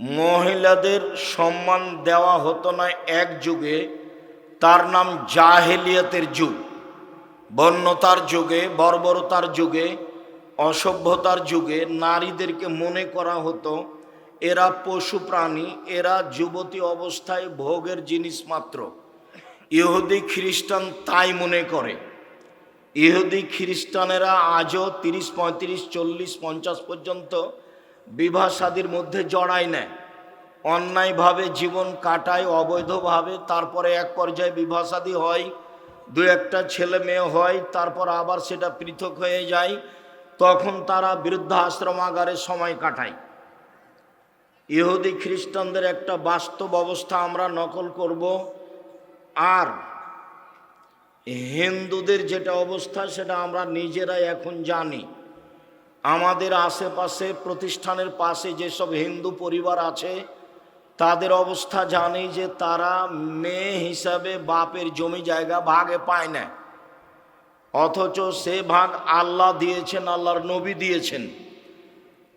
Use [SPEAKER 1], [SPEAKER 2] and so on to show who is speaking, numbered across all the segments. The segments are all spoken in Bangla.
[SPEAKER 1] মহিলাদের সম্মান দেওয়া হতো না এক যুগে। তার নাম জাহেলিয়াতের যুগ। বন্যতার যুগে, বর্বরতার যুগে, অসভ্যতার যুগে নারীদেরকে মনে করা হতো, এরা পশু প্রাণী, এরা যুবতী অবস্থায় ভোগের জিনিস মাত্র। ইহুদি খ্রিস্টান তাই মনে করে। ইহুদি খ্রিস্টানেরা আজও তিরিশ পঁয়ত্রিশ, চল্লিশ, পঞ্চাশ পর্যন্ত বিবাহ শাদীর মধ্যে জড়ায় নেয়। অন্যায়ভাবে জীবন কাটায়, অবৈধভাবে, তারপরে এক পর্যায়ে বিবাহ শাদী হয়, দু একটা ছেলে মেয়ে হয়, তারপর আবার সেটা পৃথক হয়ে যায়, তখন তারা বৃদ্ধাশ্রমাগারে সময় কাটায়। ইহুদি খ্রিস্টানদের একটা বাস্তব অবস্থা আমরা নকল করব। আর হিন্দুদের যেটা অবস্থা, সেটা আমরা নিজেরাই এখন জানি। আমাদের আশেপাশে প্রতিষ্ঠানের পাশে যেসব হিন্দু পরিবার আছে, তাদের অবস্থা জানি যে তারা মেয়ে হিসাবে বাপের জমি জায়গা ভাগে পায় না। অথচ সে ভাগ আল্লাহ দিয়েছেন, আল্লাহর নবী দিয়েছেন।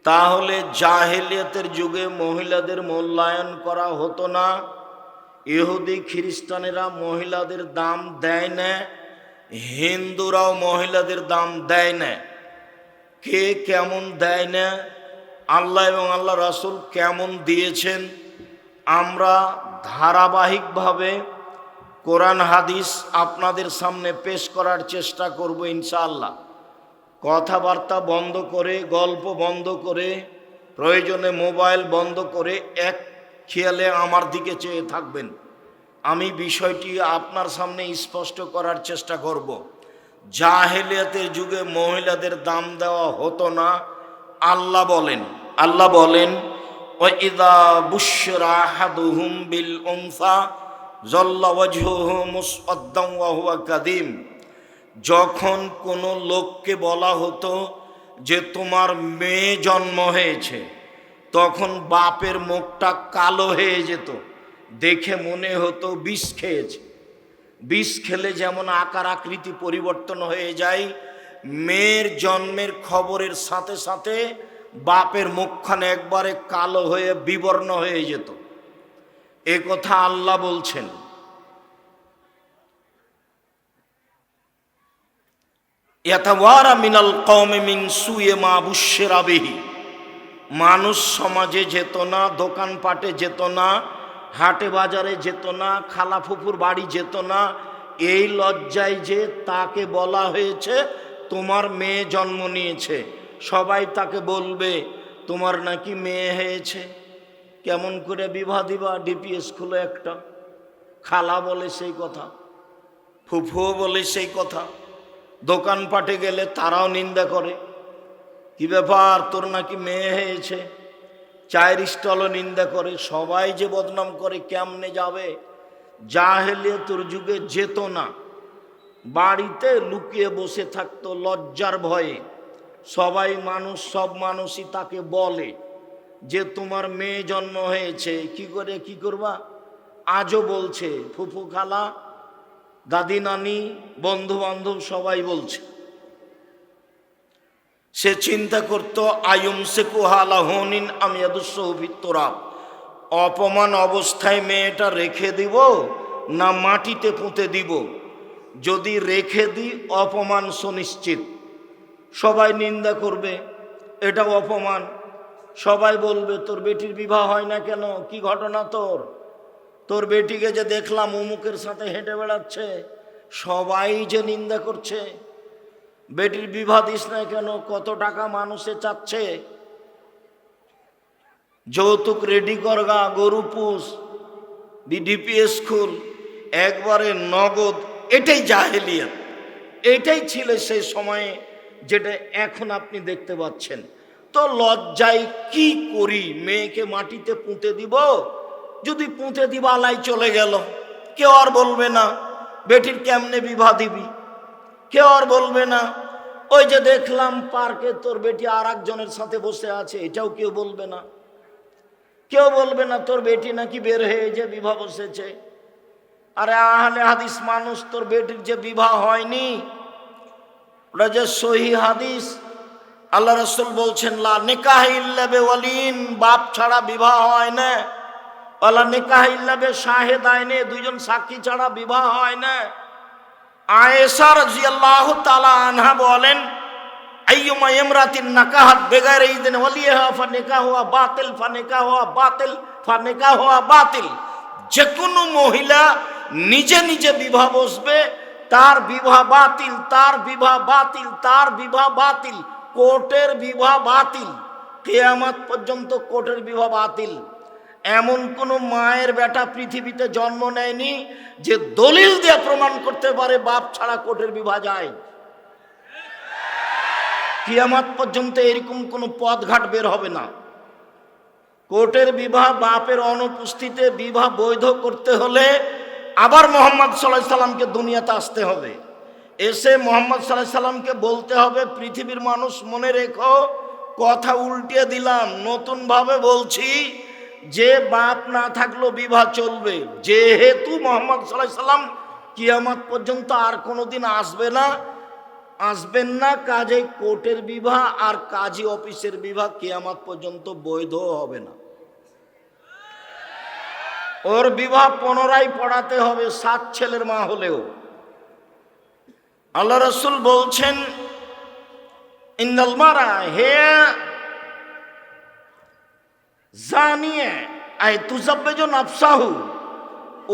[SPEAKER 1] তাহলে জাহেলিয়াতের যুগে মহিলাদের মূল্যায়ন করা হতো না। ইহুদি খ্রিস্টানেরা মহিলাদের দাম দেয় না, হিন্দুরাও মহিলাদের দাম দেয় না। কে কেমন দেয় না? আল্লাহ এবং আল্লাহ রাসুল কেমন দিয়েছেন? আমরা ধারাবাহিকভাবে কোরআন হাদিস আপনাদের সামনে পেশ করার চেষ্টা করব ইনশাআল্লাহ। কথাবার্তা বন্ধ করে, গল্প বন্ধ করে, প্রয়োজনে মোবাইল বন্ধ করে এক খেয়ালে আমার দিকে চেয়ে থাকবেন। আমি বিষয়টি আপনার সামনে স্পষ্ট করার চেষ্টা করব। জাহেলিয়াতের যুগে মহিলাদের দাম দেওয়া হতো না। আল্লাহ বলেন আল্লাহ বলেন আহাদুহুম বিল কাদিম যখন কোনো লোককে বলা হতো যে, তোমার মেয়ে জন্ম হয়েছে, তখন বাপের মুখটা কালো হয়ে যেত, দেখে মনে হতো বিষ খেয়েছে। বিষ খেলে যেমন আকার আকৃতি পরিবর্তন হয়ে যায়, মেয়ের জন্মের খবরের সাথে সাথে বাপের মুখখানে একবারে কালো হয়ে বিবর্ণ হয়ে যেত। এ কথা আল্লাহ বলছেন। মিনাল কওমে মিন সুয়ে মা বুশেরা বিহি। মানুষ সমাজে যেত না, দোকানপাটে যেত না হাটে বাজারে যেত না, খালা ফুফুর বাড়ি যেত না, এই লজ্জায় যে তাকে বলা হয়েছে, তোমার মেয়ে জন্ম নিয়েছে। সবাই তাকে বলবে, তোমার নাকি মেয়ে হয়েছে। কেমন করে বিবাহ দিবা ডিপিএস খুলে একটা। খালা বলে সেই কথা ফুফুও বলে সেই কথা। দোকানপাটে গেলে তারাও নিন্দা করে, কি ব্যাপার, তোর নাকি মেয়ে হয়েছে? চায়ের স্টলও নিন্দা করে, সবাই যে বদনাম করে কেমনে যাবে? জাহেলিয়ে তোর যুগে যেত না। বাড়িতে লুকিয়ে বসে থাকতো লজ্জার ভয়ে। সবাই মানুষ, সব মানুষই তাকে বলে যে, তোমার মেয়ে জন্ম হয়েছে, কি করে, কি করবা? আজও বলছে, ফুফু খালা দাদি নানি বন্ধু বান্ধব সবাই বলছে। সে চিন্তা করত আয়ুম সে কুহালা হনিন আমি তোরাব অপমান অবস্থায় মেয়েটা রেখে দিব না মাটিতে পুঁতে দিব? যদি রেখে দিই, অপমান সুনিশ্চিত। সবাই নিন্দা করবে এটা অপমান। সবাই বলবে, তোর বেটির বিবাহ হয় না কেন? কি ঘটনা তোর? তোর বেটিকে যে দেখলাম অমুকের সাথে হেঁটে বেড়াচ্ছে, সবাই যে নিন্দা করছে। বেটির বিবাহ দিস না কেন? কত টাকা মানুষে চাচ্ছে? যৌতুক রেডি করগা, গরু পুষ বিডিপিএস স্কুল একবারে নগদ, এটাই জাহেলিয়াত। এটাই ছিল সেই সময়ে যেটা এখন আপনি দেখতে পাচ্ছেন। তো লজ্জায় কি করি? মেয়েকে মাটিতে পুঁতে দিব? যদি পুঁতে দিব, আলাই চলে গেল। কেউ আর বলবে না, বেটির কেমনে বিবাহ দিবি? কেউ আর বলবে না। ওই যে দেখলাম পার্কে তোর বেটি আর একজনের সাথে বসে আছে, এটাও কেউ বলবে না। কেউ বলবে না তোর বেটি নাকি বের হয়ে যে বিবাহ বসেছে। আরে আহলে হাদিস মানুষ, তোর বেটির যে বিবাহ হয়নি, ওটা যে সহি হাদিস। আল্লাহ রসুল বলছেন, লা নিকাহ ইল্লাবে ওয়ালিন বাপ ছাড়া বিবাহ হয় না। আল্লাহ নিকাহ ইল্লাবে শাহেদ আইনে দুইজন সাক্ষী ছাড়া বিবাহ হয় না। আয়েশা রাদিয়াল্লাহু তাআলা আনহা বলেন, আইয়ুমা ইমরাতিন নাকাহাত বেগাইরে ইদিন ওয়ালিহা ফানিকাহুয়া বাতিল ফানিকাহুয়া বাতিল ফানিকাহুয়া বাতিল। যে কোনো মহিলা নিজে নিজে বিবাহ বসবে, তার বিবাহ বাতিল, তার বিবাহ বাতিল, তার বিবাহ বাতিল, কোর্টের বিবাহ বাতিল। কেয়ামত পর্যন্ত কোর্টের বিবাহ বাতিল। এমন কোন মায়ের বেটা পৃথিবীতে জন্ম নেয়নি যে দলিল দিয়ে প্রমাণ করতে পারে বাপ ছাড়া কোর্টের বিবাহ যায় কিয়ামাত পর্যন্ত এরকম কোনো পথঘাট বের হবে না। কোর্টের বিবাহ বাপের অনুপস্থিতিতে বিবাহ বৈধ করতে হলে আবার মোহাম্মদ সাল্লাহ সাল্লামকে দুনিয়াতে আসতে হবে। এসে মোহাম্মদ সাল্লাহ সাল্লামকে বলতে হবে, পৃথিবীর মানুষ মনে রেখো, কথা উল্টিয়ে দিলাম, নতুনভাবে বলছি যে বাপ না থাকলেও বিবাহ চলবে, যেহেতু মোহাম্মদ সাল্লাম কিয়ামত পর্যন্ত আর কোনোদিন আসবে না, আসবেন না, কাজে কোর্টের বিবাহ আর কাজী অফিসের বিবাহ কিয়ামত পর্যন্ত বৈধ হবে না। ওর বিবাহ পুনরায় পড়াতে হবে সাত ছেলের মা হলেও। আল্লাহ রসুল বলছেন ইন্দাল মারা, হে জানিয়ে, আই তুজাব্বেজ নাফসাহু,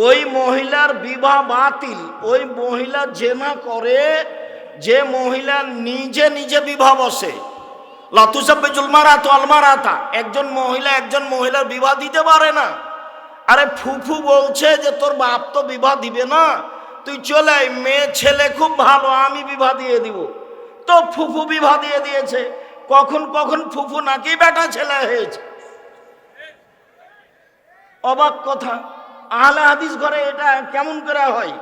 [SPEAKER 1] ওই মহিলার বিবাহ বাতিল, ওই মহিলা জেনা করে, যে মহিলা নিজে নিজে বিবাহ বসে। লাতুসাব্বেজুল মারাত আলমারাতা একজন মহিলা একজন মহিলার বিবাহ দিতে পারে না। আরে ফুফু বলছে যে তোর বাপ তো বিবাহ দিবে না, তুই চলে মেয়ে ছেলে খুব ভালো, আমি বিবাহ দিয়ে দিব। তো ফুফু বিবাহ দিয়ে দিয়েছে। কখন কখন ফুফু নাকি বেটা ছেলে হয়েছে। অবাক কথা। আহলে হাদিস ঘরে এটা কেমন করে হয়?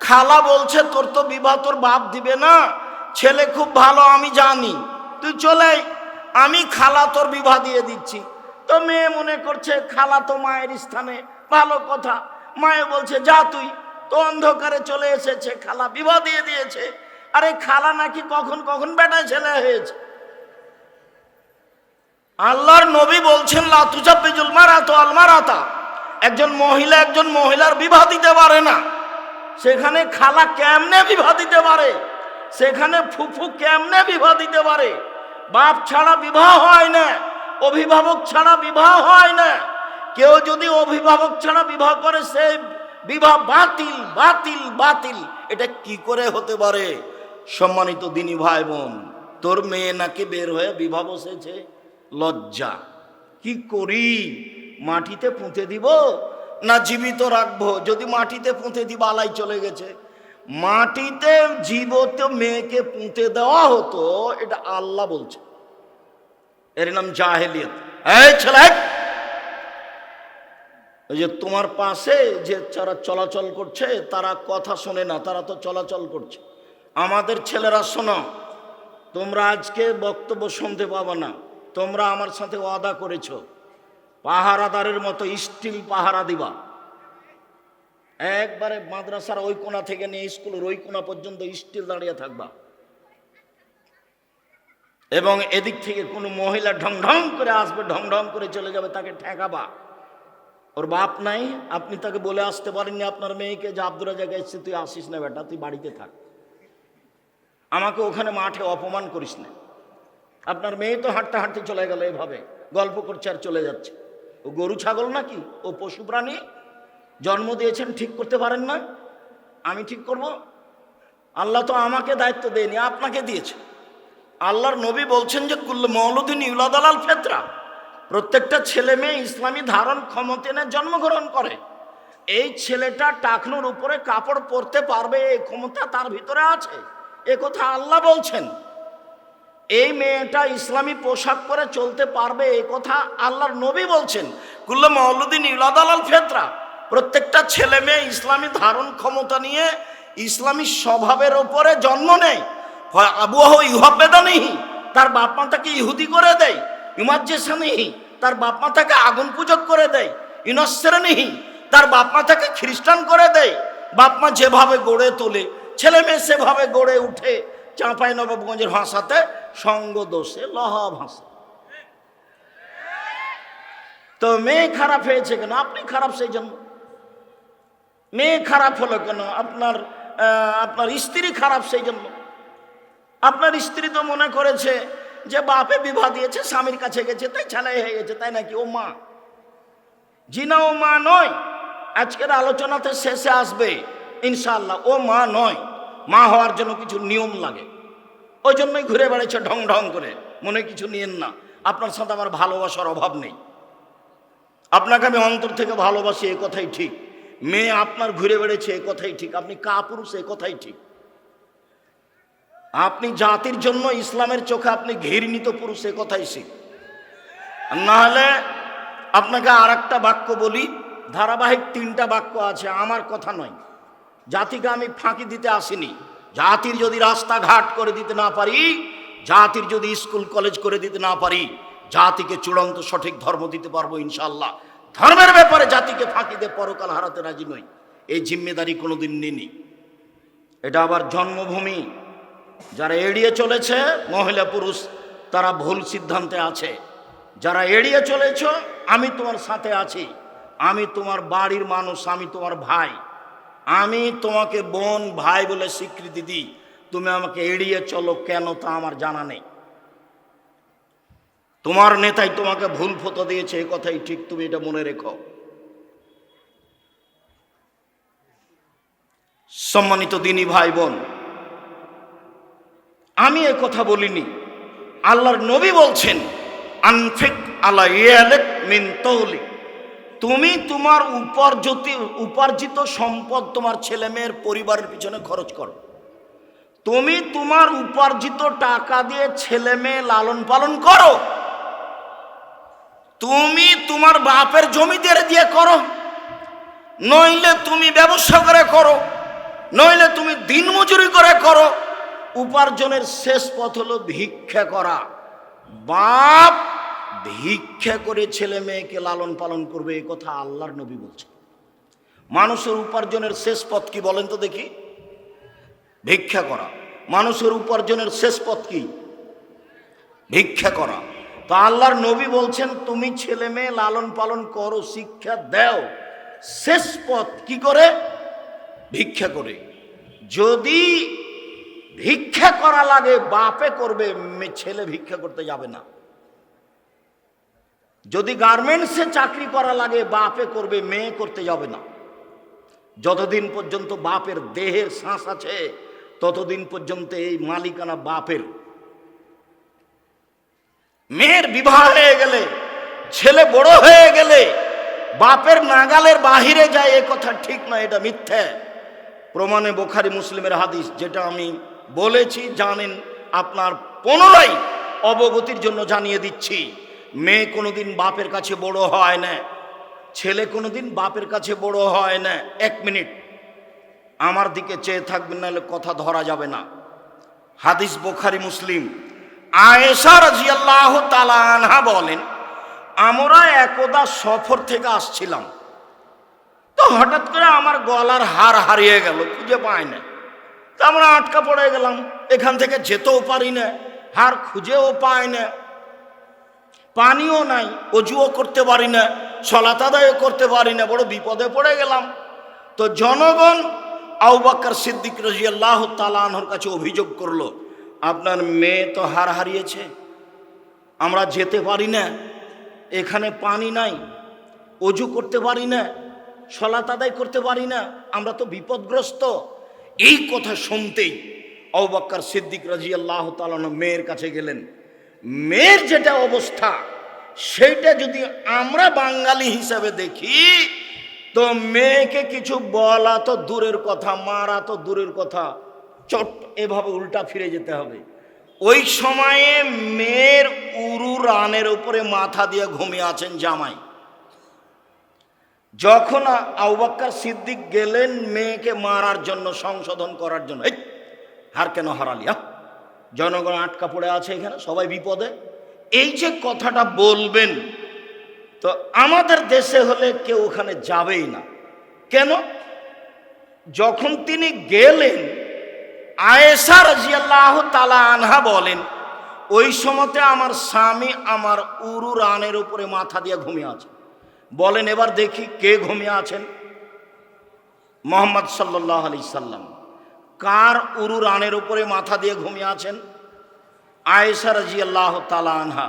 [SPEAKER 1] খালা বলছে, তোর তো বিবাহ, তোর বাপ দিবে না। ছেলে খুব ভালো, আমি জানি। তুই চলে আমি খালা তোর বিবাহ দিয়ে দিচ্ছি। তো মেয়ে মনে করছে, খালা তো মায়ের স্থানে। ভালো কথা। মায়ে বলছে, যা তুই। তো অন্ধকারে চলে এসেছে, খালা বিবাহ দিয়ে দিয়েছে। আরে খালা নাকি কখন কখন বেটায় ছেলে হয়েছে? আল্লাহর নবী বলছেন মারাতো আল মারাতা। একজন মহিলা একজন মহিলার বিবাহ দিতে পারে না। সেখানে খালা কেমনে বিবাহ দিতে পারে? সেখানে ফুফু কেমনে বিবাহ দিতে পারে? বাপ ছাড়া বিবাহ হয় না, অভিভাবক ছাড়া বিবাহ হয় না। কেউ যদি অভিভাবক ছাড়া বিবাহ করে, সে বিবাহ বাতিল বাতিল বাতিল। এটা কি করে হতে পারে? সম্মানিত দিনী ভাই বোন তোর মেয়ে নাকি বের হয়ে বিবাহ বসেছে? লজ্জা। কি করি? মাটিতে পুঁতে দিব? না জীবিত রাখব? যদি মাটিতে পুঁতে দিব, আলাই চলে গেছে। মাটিতে জীবত মেয়েকে পুঁতে দেওয়া হতো, এটা আল্লাহ বলছে। এর নাম জাহেলিয়ত। ছেলে! ওই যে তোমার পাশে যে যারা চলাচল করছে, তারা কথা শোনে না, তারা তো চলাচল করছে। আমাদের ছেলেরা, শোনো, তোমরা আজকে বক্তব্য শুনতে পাবো না। তোমরা আমার সাথে ওয়াদা করেছ। পাহারাদারের মতো স্টিল পাহারা দিবা। একবারে মাদ্রাসার ওই কোণা থেকে নিয়ে স্কুলের ওই কোণা পর্যন্ত স্টিল দাঁড়িয়ে থাকবা। এবং এদিক থেকে কোনো মহিলা ঢং ঢং করে আসবে, ঢং ঢং করে চলে যাবে, তাকে ঠেকাবা। ওর বাপ নাই, আপনি তাকে বলে আসতে পারেননি, আপনার মেয়েকে যে আব্দুরা জায়গায় এসছে, তুই আসিস না বেটা, তুই বাড়িতে থাক। আমাকে ওখানে মাঠে অপমান করিস না। আপনার মেয়ে তো হাঁটতে হাঁটতে চলে গেল এভাবে, গল্প করছে আর চলে যাচ্ছে। ও গরু ছাগল নাকি? ও পশু প্রাণী? জন্ম দিয়েছেন ঠিক করতে পারেন না? আমি ঠিক করব? আল্লাহ তো আমাকে দায়িত্ব দেয়নি, আপনাকে দিয়েছে। আল্লাহর নবী বলছেন যে, কুল্ল মৌলুদ্দিন ইউলাদাল ফেতরা। প্রত্যেকটা ছেলে মেয়ে ইসলামী ধারণ ক্ষমতেনে জন্মগ্রহণ করে। এই ছেলেটা টাকনোর উপরে কাপড় পরতে পারবে এই ক্ষমতা তার ভিতরে আছে। এ কথা আল্লাহ বলছেন। এই মেয়েটা ইসলামী পোশাক পরে চলতে পারবে এই কথা আল্লাহর নবী বলছেন। কুল্লা মৌলুদ্দিন ইলাদাল ফেতরা। প্রত্যেকটা ছেলে মেয়ে ইসলামী ধারণ ক্ষমতা নিয়ে ইসলামী স্বভাবের ওপরে জন্ম নেয়। হয় আবুয়াহ ইহাবেদানিহি তার বাপ মা তাকে ইহুদি করে দেয়। ইমাজ্জেসানিহি, তার বাপ মা তাকে আগুন পূজক করে দেয়। ইনশ্রেণীহি তার বাপ মা তাকে খ্রিস্টান করে দেয়। বাপ মা যেভাবে গড়ে তোলে, ছেলে মেয়ে সেভাবে গড়ে উঠে চাঁপাই নবাবগঞ্জের ভাষাতে সঙ্গ দোষে লহা ভাষা তো মেয়ে খারাপ হয়েছে কেন? আপনি খারাপ সেই জন্য। মেয়ে খারাপ হলো কেন? আপনার আপনার স্ত্রী খারাপ সেই জন্য। আপনার স্ত্রী তো মনে করেছে যে বাপে বিবাহ দিয়েছে, স্বামীর কাছে গেছে, তাই ছেলে হয়ে গেছে, তাই নাকি? ও মা। জিনা ও মা নয়। আজকের আলোচনাতে শেষে আসবে ইনশাল্লাহ ও মা নয়। মা হওয়ার জন্য কিছু নিয়ম লাগে। ওই জন্যই ঘুরে বেড়াচ্ছে ঢং ঢং করে। মনে কিছু নিয়েন না। আপনার সাথে আমার ভালোবাসার অভাব নেই। আপনাকে আমি অন্তর থেকে ভালোবাসি, এ কথাই ঠিক। মেয়ে আপনার ঘুরে বেড়েছে এ কথাই ঠিক। আপনি কা পুরুষ এ কথাই ঠিক। আপনি জাতির জন্য ইসলামের চোখে আপনি ঘৃণিত পুরুষ, এ কথাই শিখ আর না হলে আপনাকে আর একটা বাক্য বলি, ধারাবাহিক তিনটা বাক্য আছে, আমার কথা নয়। জাতিকে আমি ফাঁকি দিতে আসিনি। জাতির যদি রাস্তাঘাট করে দিতে না পারি, জাতির যদি স্কুল, কলেজ করে দিতে না পারি, জাতিকে চূড়ান্ত সঠিক ধর্ম দিতে পারব ইনশাল্লাহ ধর্মের ব্যাপারে জাতিকে ফাঁকি দিয়ে পরকাল হারাতে রাজি নই। এই জিম্মেদারি কোনোদিন নিনি এটা আবার জন্মভূমি। যারা এড়িয়ে চলেছে, মহিলা, পুরুষ, তারা ভুল সিদ্ধান্তে আছে। যারা এড়িয়ে চলেছ, আমি তোমার সাথে আছি। আমি তোমার বাড়ির মানুষ, আমি তোমার ভাই। আমি তোমাকে বোন, ভাই বলে স্বীকৃতি দিই। তুমি আমাকে এড়িয়ে চলো কেন তা আমার জানা নেই। তোমার নেতাই তোমাকে ভুল ফতো দিয়েছে, এ কথাই ঠিক, তুমি এটা মনে রেখো। সম্মানিত দিনী ভাই বোন, আমি এ কথা বলিনি। আল্লাহর নবী বলছেন, আনফিক আলা মিন তৌলি তুমি তোমার উপার্জিত উপার্জিত সম্পদ তোমার ছেলে মেয়ের পরিবারের পিছনে খরচ করো। তুমি তোমার উপার্জিত টাকা দিয়ে ছেলে মেয়ে লালন পালন করো। তুমি তোমার বাপের জমিদের দিয়ে করো। নইলে তুমি ব্যবসা করে করো। নইলে তুমি দিনমজুরি করে করো। উপার্জনের শেষ পথ হলো ভিক্ষা করা। বাপ ভিক্ষা করে ছেলে মেয়েকে লালন পালন করবে এই কথা আল্লাহর নবী বলছে মানুষের উপার্জনের শেষ পথ কি বলেন তো দেখি? ভিক্ষা করা। মানুষের উপার্জনের শেষ পথ কি? ভিক্ষা করা। তো আল্লাহর নবী বলছেন, তুমি ছেলে মেয়ে লালন পালন করো, শিক্ষা দাও। শেষ পথ কি করে? ভিক্ষা করে। যদি ভিক্ষা করা লাগে, বাপে করবে ছেলে ভিক্ষা করতে যাবে না। যদি গার্মেন্টসে চাকরি করা লাগে, বাপে করবে, মেয়ে করতে যাবে না। যতদিন পর্যন্ত বাপের দেহের শ্বাস আছে, ততদিন পর্যন্ত এই মালিকানা বাপের। মেয়ের বিবাহ হয়ে গেলে, ছেলে বড় হয়ে গেলে, বাপের নাগালের বাহিরে যায়, এ কথা ঠিক না, এটা মিথ্যে। প্রমাণে বোখারি মুসলিমের হাদিস, যেটা আমি বলেছি, জানেন, আপনার পুনরায় অবগতির জন্য জানিয়ে দিচ্ছি। মেয়ে কোনোদিন বাপের কাছে বড় হয় না, ছেলে কোনোদিন বাপের কাছে বড় হয় না। এক মিনিট। আমার দিকে চেয়ে থাকবেন নাহলে কথা ধরা যাবে না। হাদিস বোখারি, মুসলিম। আয়েশা রাজিয়াল্লাহ তালা আনহা বলেন, আমরা একদা সফর থেকে আসছিলাম। তো হঠাৎ করে আমার গলার হার হারিয়ে গেল, খুঁজে পাই না। তো আমরা আটকা পড়ে গেলাম। এখান থেকে যেতেও পারি না, হার খুঁজেও পাই না। পানিও নাই, অজুও করতে পারি না, সলাত আদায়ও করতে পারি না, বড় বিপদে পড়ে গেলাম। তো জনগণ আউবাক্কার সিদ্দিক রাজিয়াল্লাহ তালানহর কাছে অভিযোগ করল, আপনার মেয়ে তো হার হারিয়েছে, আমরা যেতে পারি না, এখানে পানি নাই, অজু করতে পারি না, সলাত আদায় করতে পারি না, আমরা তো বিপদগ্রস্ত। এই কথা শুনতেই অবাক্কার সিদ্দিক রাজি আল্লাহ মেয়ের কাছে গেলেন। মেয়ের যেটা অবস্থা, সেইটা যদি আমরা বাঙালি হিসাবে দেখি, তো মেয়েকে কিছু বলা তো দূরের কথা, মারা তো দূরের কথা, চট এভাবে উল্টা ফিরে যেতে হবে ওই সময়ে মেয়ের উরু রানের উপরে মাথা দিয়ে ঘুমিয়ে আছেন জামাই যখন আউবাক্কার সিদ্দিক গেলেন মেয়েকে মারার জন্য, সংশোধন করার জন্য হার কেন হারালি, আহ? জনগণ আটকা পড়ে আছে এখানে, সবাই বিপদে। এই যে কথাটা বলবেন, তো আমাদের দেশে হলে কেউ ওখানে যাবেই না। কেন? যখন তিনি গেলেন, আয়েশা রাজিয়াল্লাহ তালা আনহা বলেন, ওই সময়তে আমার স্বামী আমার উরু রানের উপরে মাথা দিয়ে ঘুমিয়ে আছে। বলেন, এবার দেখি কে ঘুমিয়ে আছেন? মোহাম্মদ সাল্লাহ আলি সাল্লাম। কার উরু রানের উপরে মাথা দিয়ে ঘুমিয়ে আছেন? আয়েশা রাজি আল্লাহ আনহা।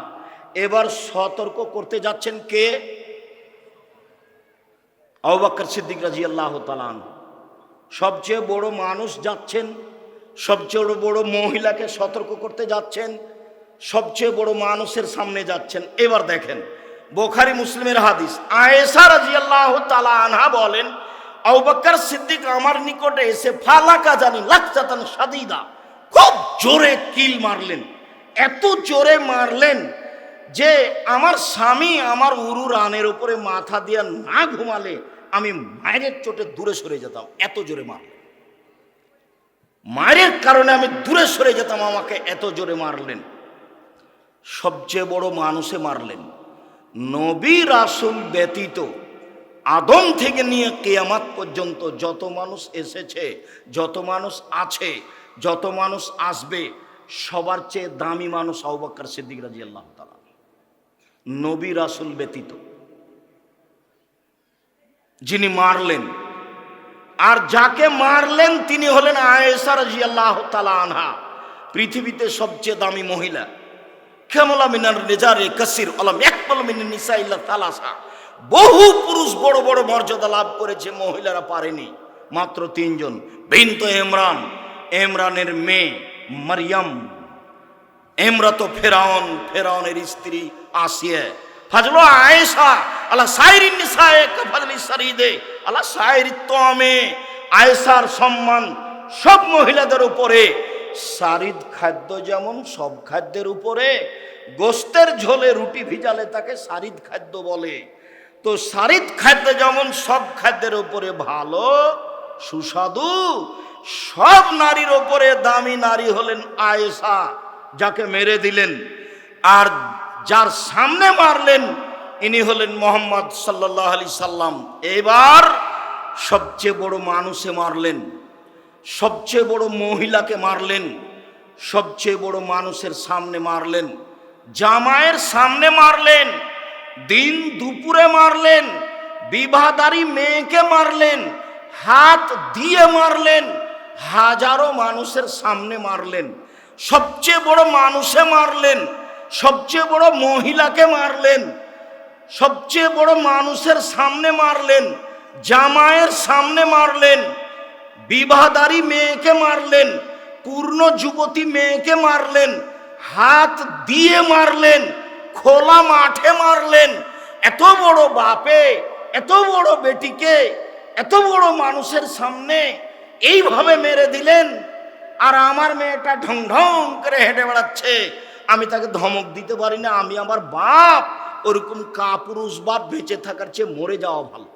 [SPEAKER 1] এবার সতর্ক করতে যাচ্ছেন কে? আবাক্কর সিদ্দিক রাজি আল্লাহ তালান সবচেয়ে বড় মানুষ যাচ্ছেন, সবচেয়ে বড় মহিলাকে সতর্ক করতে যাচ্ছেন, সবচেয়ে বড় মানুষের সামনে যাচ্ছেন। এবার দেখেন, বোখারি মুসলিমের হাদিস। আয়েশা রাজি আল্লাহ তালা আনহা বলেন আবাক্কর সিদ্দিক আমার নিকটে এসে, ফালাকা জানি, লাকচাতান সাদিদা, খুব জোরে কিল মারলেন। এত জোরে মারলেন যে আমার স্বামী আমার উরু রানের উপরে মাথা দিয়ে না ঘুমালে আমি মায়ের চোটে দূরে সরে যেতাম, এত জোরে মারলেন। মায়ের কারণে আমি দূরে সরে যেতাম, আমাকে এত জোরে মারলেন। সবচেয়ে বড় মানুষে মারলেন। নবী রাসুল ব্যতীত আদম থেকে নিয়ে কেয়ামাত পর্যন্ত যত মানুষ এসেছে, যত মানুষ আছে, যত মানুষ আসবে, সবার চেয়ে দামি মানুষ আউবাক্কর সিদ্দিক রাজি আল্লাহ তালা নবী রাসুল ব্যতীত। যিনি মারলেন, আর যাকে মারলেন তিনি হলেন আয়েসা রাজি আল্লাহ তালা আনহা, পৃথিবীতে সবচেয়ে দামি মহিলা। খেমলা মিনার রেজারে কাসির আলম, একমল মিন নিসাইল্লা তালাসা। বহু পুরুষ বড় বড় মর্যাদা লাভ করেছে মহিলারা পারেনি। মাত্র তিনজন। বিন্ত এমরান এমরানের মেয়ে মারিয়াম। এমরা তো ফেরাউন, ফেরাউনের স্ত্রী আসিয়া। ফাজলো আয়েশা, আল্লাহ সাইরিন নিসায়ে ফাজলি সারিদে, আল্লাহ সাইরি তোমে। আয়েশার সম্মান সব মহিলাদের উপরে। সারিদ খাদ্য যেমন সব খাদ্যের উপরে, গোস্তের ঝোলে রুটি ভিজালে তাকে সারিদ খাদ্য বলে। তো সারিদ খাদ্য যেমন সব খাদ্যের ওপরে ভালো, সুস্বাদু, সব নারীর ওপরে দামি নারী হলেন আয়েশা, যাকে মেরে দিলেন। আর যার সামনে মারলেন, ইনি হলেন মোহাম্মদ সাল্লাহ আলি সাল্লাম। এবার সবচেয়ে বড় মানুষে মারলেন, সবচেয়ে বড় মহিলাকে মারলেন, সবচেয়ে বড় মানুষের সামনে মারলেন জামায়ের সামনে মারলেন। দিন দুপুরে মারলেন, বিবাহদারী মেয়েকে মারলেন, হাত দিয়ে মারলেন, হাজারো মানুষের সামনে মারলেন, সবচেয়ে বড় মানুষে মারলেন, সবচেয়ে বড় মহিলাকে মারলেন, সবচেয়ে বড় মানুষের সামনে মারলেন জামায়ের সামনে মারলেন, বিবাহদারী মেয়েকে মারলেন, পূর্ণ যুবতী মেয়েকে মারলেন, হাত দিয়ে মারলেন খোলা মাঠে মারলেন। এত বড় বাপে, এত বড় বেটিকে, এত বড় মানুষের সামনে এইভাবে মেরে দিলেন। আর আমার মেয়েটা ঢং ঢং করে হেঁটে বেড়াচ্ছে। আমি তাকে ধমক দিতে পারি না, আমি আমার বাপ। ওরকম কাপুরুষ বাপ বেঁচে থাকার চেয়ে মরে যাওয়া ভালো।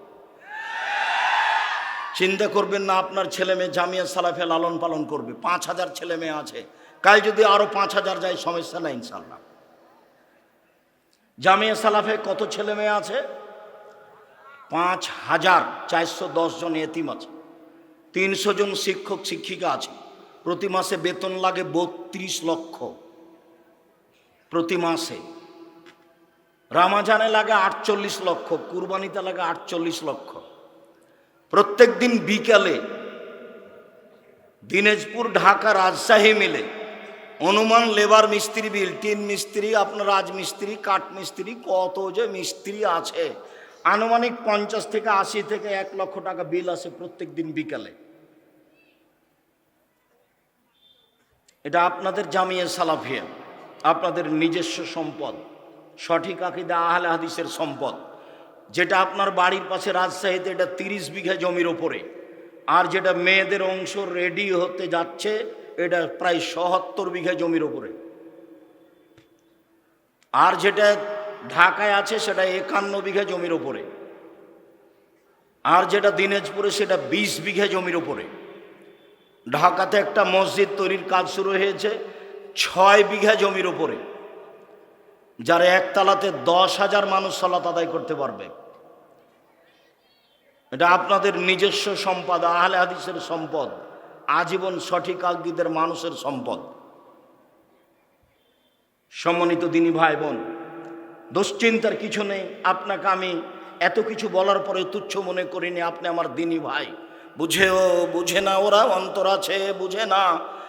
[SPEAKER 1] চিন্তা করবেন না, আপনার ছেলে মেয়ে জামিয়া সালাফে লালন পালন করবে। পাঁচ হাজার ছেলে মেয়ে আছে। কাল যদি আরও পাঁচ হাজার যায়, সমস্যা নাই ইনশাল্লাহ জামিয়া সালাফে কত ছেলে মেয়ে আছে? পাঁচ হাজার চারশো দশ জন এতিম আছে। তিনশো জন শিক্ষক, শিক্ষিকা আছে। প্রতি মাসে বেতন লাগে বত্রিশ লক্ষ। প্রতি মাসে। রামাজানে লাগে আটচল্লিশ লক্ষ, কুরবানিতে লাগে আটচল্লিশ লক্ষ। প্রত্যেক দিন বিকালে দিনাজপুর, ঢাকা, রাজশাহী মিলে অনুমান, লেবার মিস্ত্রি বিল টিন মিস্ত্রি, আপনার রাজমিস্ত্রি, কাঠ মিস্ত্রি, কত যে মিস্ত্রি আছে। আনুমানিক পঞ্চাশ থেকে আশি থেকে এক লক্ষ টাকা বিল আসে প্রত্যেক দিন বিকালে। এটা আপনাদের জামিয়া সালাফিয়া, আপনাদের নিজস্ব সম্পদ, সঠিক আকিদা আহলে হাদিসের সম্পদ। যেটা আপনার বাড়ির পাশে রাজশাহীতে এটা তিরিশ বিঘা জমির ওপরে। আর যেটা মেয়েদের অংশ রেডি হতে যাচ্ছে এটা প্রায় সহত্তর বিঘা জমির ওপরে আর যেটা ঢাকায় আছে, সেটা একান্ন বিঘা জমির ওপরে আর যেটা দিনাজপুরে, সেটা বিশ বিঘা জমির ওপরে ঢাকাতে একটা মসজিদ তৈরির কাজ শুরু হয়েছে ছয় বিঘা জমির ওপরে যার একতলাতে দশ হাজার মানুষ সলাত আদায় করতে পারবে। এটা আপনাদের নিজস্ব সম্পদ, আহলে হাদিসের সম্পদ। আজীবন সঠিক আজ্ঞিদের মানুষের সম্পদ। সম্মানিত দিনী ভাই বোন দুশ্চিন্তার কিছু নেই। আপনাকে আমি এত কিছু বলার পরে তুচ্ছ মনে করিনি, আপনি আমার দিনী ভাই। বুঝেও বুঝে না ওরা অন্তর আছে, বুঝে না।